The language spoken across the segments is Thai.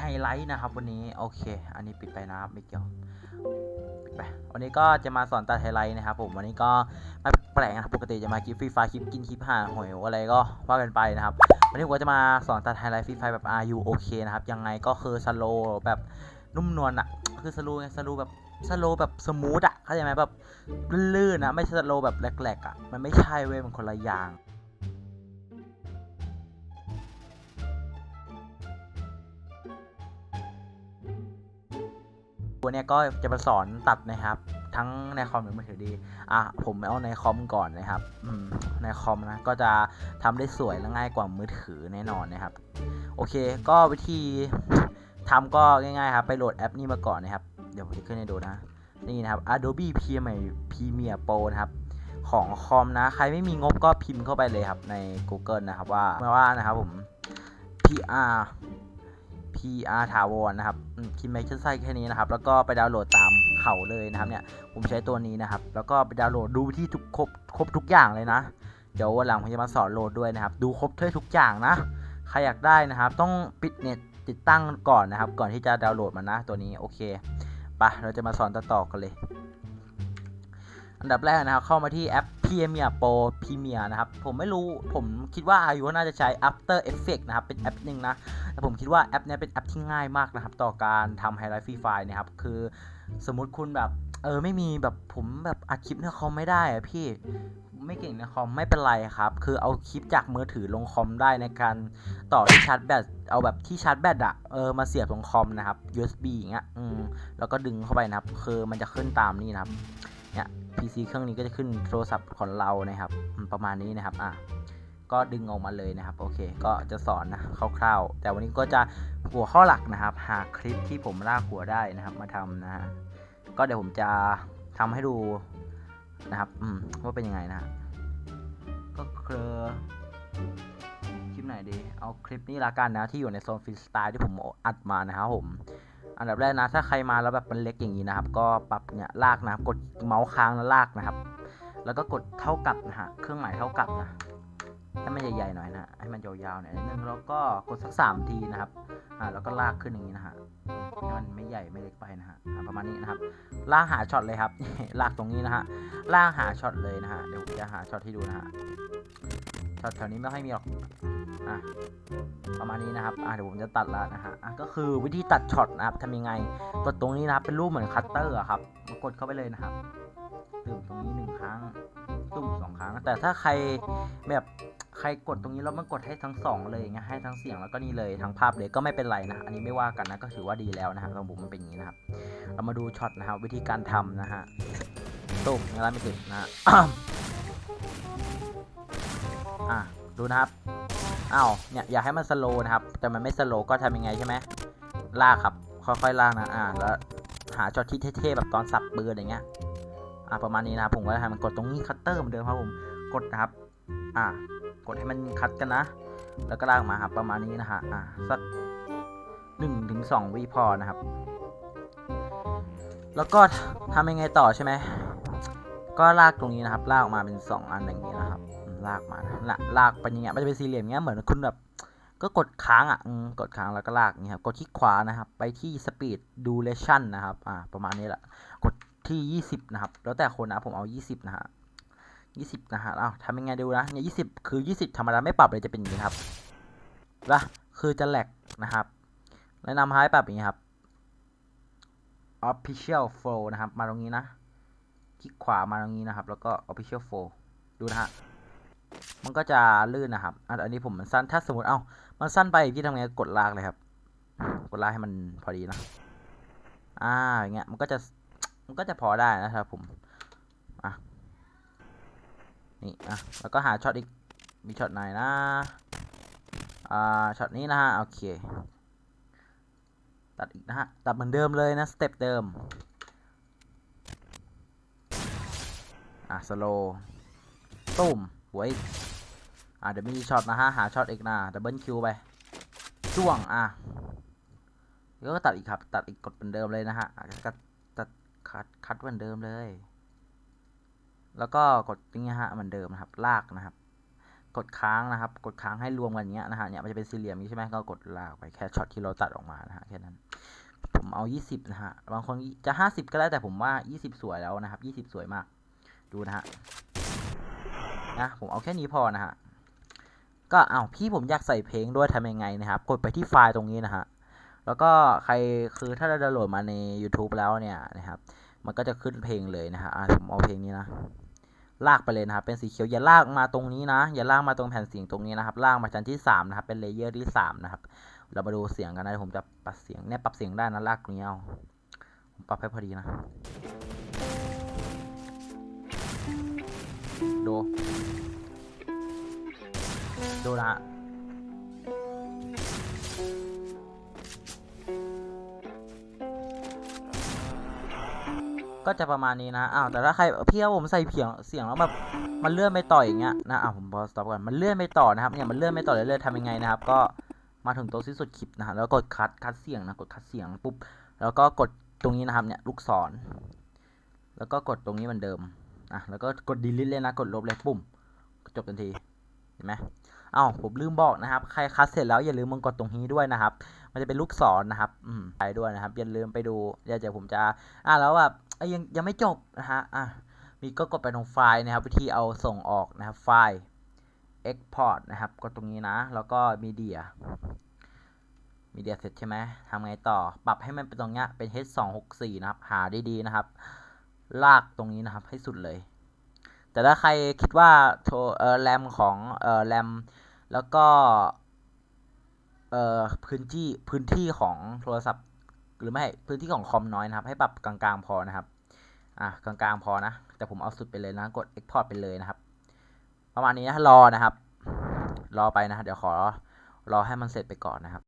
ไฮไลท์นะครับวันนี้โอเค อันนี้ปิดไปนะครับไม่เกี่ยวปิดไปวันนี้ก็จะมาสอนตัดไฮไลท์นะครับผมวันนี้ก็ม่แปลกนะปกติจะมาคลิปฟรีไฟคลิปกินคลิปห่าหวยอะไรก็ว่ากันไปนะครับวันนี้ผมจะมาสอนตัดไฮไลท์ฟรีไฟแบบ RU โอเคนะครับยังไงก็คือสโลแบบนุ่มนวลอะคือสโลไงสโลแบบสโลแบบสมูทอะเข้าใจไหมแบบลื่นๆนะไม่ใช่สโลแบบแหลกๆอะมันไม่ใช่เว้ยมันคนละอย่าง เนี้ยก็จะมาสอนตัดนะครับ ทั้งในคอมหรือมือถือดี อะผมเอาในคอมก่อนนะครับในคอมนะก็จะทำได้สวยและง่ายกว่ามือถือแน่นอนนะครับ โอเค ก็วิธีทำก็ง่ายๆครับไปโหลดแอปนี้มาก่อนนะครับ เดี๋ยวผมจะขึ้นให้ดูนะ นี่นะครับ Adobe Premiere Premiere Pro นะครับของคอมนะ ใครไม่มีงบก็พิมพ์เข้าไปเลยครับใน Google นะครับว่าไม่ว่านะครับผม PR PR ถาวรนะครับคิดไม่ใช่ไส้แค่นี้นะครับ แล้วก็ไปดาวน์โหลดตามเขาเลยนะครับเนี่ย ผมใช้ตัวนี้นะครับ แล้วก็ไปดาวน์โหลดดูที่ทุกครบครบทุกอย่างเลยนะ เดี๋ยววันหลังผมจะมาสอนโหลดด้วยนะครับ ดูครบเท่ทุกอย่างนะ ใครอยากได้นะครับ ต้องปิดเน็ตติดตั้งก่อนนะครับ ก่อนที่จะดาวน์โหลดมันนะตัวนี้ โอเค ไปะเราจะมาสอนต่อๆกันเลย อันดับแรกนะครับ เข้ามาที่แอป Premiere Pro Premiere นะครับ ผมไม่รู้ผมคิดว่าอายุน่าจะใช้ After Effects นะครับ เป็นแอปหนึ่งนะ แต่ผมคิดว่าแอปนี้เป็นแอปที่ง่ายมากนะครับ ต่อการทำไฮไลท์ฟรีไฟล์นะครับ คือสมมุติคุณแบบ เออ ไม่มีแบบผมแบบอัดคลิปในคอมไม่ได้อะพี่ไม่เก่งในคอมไม่เป็นไรครับ คือเอาคลิปจากมือถือลงคอมได้ในการต่อที่ชาร์จแบตเอาแบบที่ชาร์จแบตอะเออมาเสียบลงคอมนะครับ USB อย่างเงี้ยอืมแล้วก็ดึงเข้าไปนะครับ คือมันจะขึ้นตามนี่นะครับ เนี่ย PC เครื่องนี้ก็จะขึ้นโทรศัพท์ของเรานะครับ ประมาณนี้นะครับอะก็ดึงออกมาเลยนะครับ โอเค ก็จะสอนนะคร่าวๆ แต่วันนี้ก็จะหัวข้อหลักนะครับ หาคลิปที่ผมลากหัวได้นะครับ มาทำนะฮะก็เดี๋ยวผมจะทำให้ดูนะครับอืว่าเป็นยังไงนะฮะก็คือคลิปไหนดี เอาคลิปนี้ละกันนะที่อยู่ในโซนฟรีสไตล์ที่ผมอัดมานะครับผม อันดับแรกนะถ้าใครมาแล้วแบบมันเล็กอย่างนี้นะครับ ก็ปรับเนี่ยลากนะครับกดเมาส์ค้างแล้วลากนะครับ แล้วก็กดเท่ากับนะฮะเครื่องหมายเท่ากับนะให้มันใหญ่ๆหน่อยนะให้มันยาวๆหน่อยนิดนึงแล้วก็กดสักสามทีนะครับอ่าแล้วก็ลากขึ้นอย่างนี้นะฮะให้มันไม่ใหญ่ไม่เล็กไปนะฮะอ่าประมาณนี้นะครับ ลากหาช็อตเลยครับ ลากตรงนี้นะฮะลากหาช็อตเลยนะฮะเดี๋ยวผมจะหาช็อตที่ดูนะฮะช็อตแถวนี้ไม่ค่อยมีหรอก อะประมาณนี้นะครับอะเดี๋ยวผมจะตัดแล้วนะฮะอะก็คือวิธีตัดช็อตนะครับทำยังไงกดตรงนี้นะครับเป็นรูปเหมือนคัตเตอร์อะครับกดเข้าไปเลยนะครับตึมตรงนี้หนึ่งครั้งตุ้มสองครั้ง แต่ถ้าใครแบบใครกดตรงนี้แล้วมันกดให้ทั้งสองเลยงี้ให้ทั้งเสียงแล้วก็นี่เลยทั้งภาพเลยก็ไม่เป็นไรนะ อันนี้ไม่ว่ากันนะก็ถือว่าดีแล้วนะฮะของผมมันเป็นอย่างนี้นะครับ เรามาดูช็อตนะครับวิธีการทำนะฮะตุ้มยังไงไม่ติดนะฮะอะดูนะครับ อ้าวเนี่ยอยากให้มันสโลนะครับ แต่มันไม่สโลก็ทำยังไงใช่ไหมลากครับ ค่อยๆลากนะอ่าแล้วหาช็อตที่เท่ๆแบบตอนสับปืนอย่างเงี้ยอ่าประมาณนี้นะครับผมก็จะทำมันกดตรงนี้คัตเตอร์เหมือนเดิมครับผมกดนะครับ อ่ากดให้มันคัดกันนะ แล้วก็ลากมาครับประมาณนี้นะฮะอ่าสักหนึ่งถึงสองวิพอนะครับ แล้วก็ทำยังไงต่อใช่ไหมก็ลากตรงนี้นะครับ ลากออกมาเป็นสองอันอย่างนี้นะครับ ลากมานะลลากเป็นอย่างเงี้ยมันจะเป็นสี่เหลี่ยมเงี้ยเหมือนคุณแบบก็กดค้างอะกดค้างแล้วก็ลากอย่างเงี้ยครับกดที่ขวานะครับ ไปที่ speed duration นะครับอ่าประมาณนี้แหละกดที่ 20 นะครับ แล้วแต่คนนะผมเอา 20 นะฮะ20 นะฮะเอ้าทำยังไงดูนะเนี่ย20 คือ 20 ธรรมดาไม่ปรับเลยจะเป็นอย่างนี้ครับละคือจะแหลกนะครับแนะนำให้ปรับอย่างนี้ครับ official flow นะครับ มาตรงนี้นะ คลิกขวามาตรงนี้นะครับ แล้วก็ official flow ดูนะฮะ มันก็จะลื่นนะครับอันนี้ผมมันสั้นถ้าสมมติเอ้ามันสั้นไปพี่ทำไงกดลากเลยครับ กดลากให้มันพอดีนะอ่าอย่างเงี้ยมันก็จะมันก็จะพอได้นะครับผมอะนี่อะแล้วก็หาช็อตอีกมีช็อตไหนนะอ่าช็อตนี้นะฮะโอเคตัดอีกนะฮะตัดเหมือนเดิมเลยนะสเต็ปเดิมอะสโลตุ้ม หวอีกอะเดี๋ยวมีช็อตนะฮะหาช็อตอีกนะดับเบิลคิวไปจ้วงอะแล้วก็ตัดอีกครับ ตัดอีกกดเหมือนเดิมเลยนะฮะก็ตัดคัดคัดเหมือนเดิมเลย แล้วก็กดตรงนี้ฮะเหมือนเดิมนะครับ ลากนะครับ กดค้างนะครับ กดค้างให้รวมกันอย่างเงี้ยนะฮะเนี่ยมันจะเป็นสี่เหลี่ยมนี้ใช่ไหมก็กดลากไปแค่ช็อตที่เราตัดออกมานะฮะแค่นั้นผมเอา 20 นะฮะ บางคนจะ 50 ก็ได้แต่ผมว่า 20 สวยแล้วนะครับ 20 สวยมาก ดูนะฮะ นะผมเอาแค่นี้พอนะฮะก็เอาวพี่ผมอยากใส่เพลงด้วยทำยังไงนะครับ กดไปที่ไฟล์ตรงนี้นะฮะแล้วก็ใครคือถ้าเราดาวน์โหลดมาใน YouTube แล้วเนี่ยนะครับ มันก็จะขึ้นเพลงเลยนะฮะผมเอาเพลงนี้นะ ลากไปเลยนะครับ เป็นสีเขียวอย่าลากมาตรงนี้นะ อย่าลากมาตรงแผ่นเสียงตรงนี้นะครับลากมาชั้นที่3นะครับเป็นเลเยอร์ที่3นะครับเรามาดูเสียงกันนะผมจะปรับเสียงเนี่ยปรับเสียงได้นะลากตรงนี้เอาผมปรับให้พอดีนะ ดู ดูนะฮะก็จะประมาณนี้นะ อ้าว แต่ถ้าใครพี่เอาผมใส่เสียงเสียงแล้วแบบมันเลื่อนไม่ต่ออย่างเงี้ยนะอะผมพอสต็อปก่อน มันเลื่อนไม่ต่อนะครับ เนี่ยมันเลื่อนไม่ต่อเรื่อยๆทำยังไงนะครับ ก็มาถึงตัวสิ้นสุดคลิปนะฮะแล้วกดคัดคัดเสียงนะ กดคัดเสียงปุ๊บ แล้วก็กดตรงนี้นะครับ เนี่ยลูกศร แล้วก็กดตรงนี้เหมือนเดิม อะแล้วก็กด delete เลยนะกดลบเลยปุ่ม จบทันทีเห็นไหมอ้าวผมลืมบอกนะครับ ใครคัดเสร็จแล้วอย่าลืมมึงกดตรงนี้ด้วยนะครับ มันจะเป็นลูกศรนะครับอืมไปด้วยนะครับอย่าลืมไปดูเดี๋ยวเดี๋ยวผมจะอะแล้วแบบยยังยังไม่จบนะฮะอะมีก็กดไปตรงไฟล์นะครับ วิธีเอาส่งออกนะครับไฟล์ export นะครับกดตรงนี้นะ แล้วก็ media media เสร็จใช่ไหมทำไงต่อ ปรับให้มันเป็นตรงเนี้ยเป็น h264 นะครับ หาดีๆนะครับ ลากตรงนี้นะครับให้สุดเลย แต่ถ้าใครคิดว่าโทเออแรมของเออแรมแล้วก็เออพื้นที่พื้นที่ของโทรศัพท์ หรือไม่พื้นที่ของคอมน้อยนะครับ ให้ปรับกลางๆพอนะครับอะกลางๆพอนะ แต่ผมเอาสุดไปเลยนะกด export ไปเลยนะครับ ประมาณนี้นะรอนะครับ รอไปนะ เดี๋ยวขอรอให้มันเสร็จไปก่อนนะครับ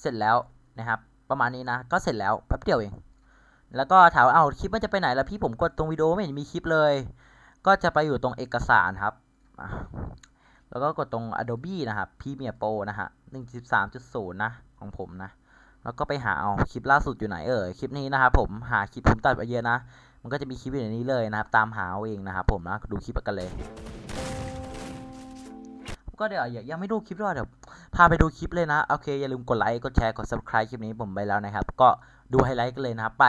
เสร็จแล้วนะครับประมาณนี้นะ ก็เสร็จแล้วแป๊บเดียวเอง แล้วก็ถามว่าเอาคลิปมันจะไปไหนแล้วพี่ผมกดตรงวิดีโอไม่เห็นมีคลิปเลย ก็จะไปอยู่ตรงเอกสารครับ แล้วก็กดตรง Adobe นะครับ Premiere Pro นะฮะ1.3.0 นะ ของผมนะ แล้วก็ไปหาเอาคลิปล่าสุดอยู่ไหนเอ่ยคลิปนี้นะครับผมหาคลิปผมตัดไปเยอะนะ มันก็จะมีคลิปอยู่ในนี้เลยนะครับ ตามหาเอาเองนะครับผมนะดูคลิปกันเลย ก็เดี๋ยวยังไม่ดูคลิปด้วยเดี๋ยว พาไปดูคลิปเลยนะ โอเค อย่าลืมกดไลค์ กดแชร์ กด subscribe คลิปนี้ผมไปแล้วนะครับ ก็ดูไฮไลท์กันเลยนะครับ ไป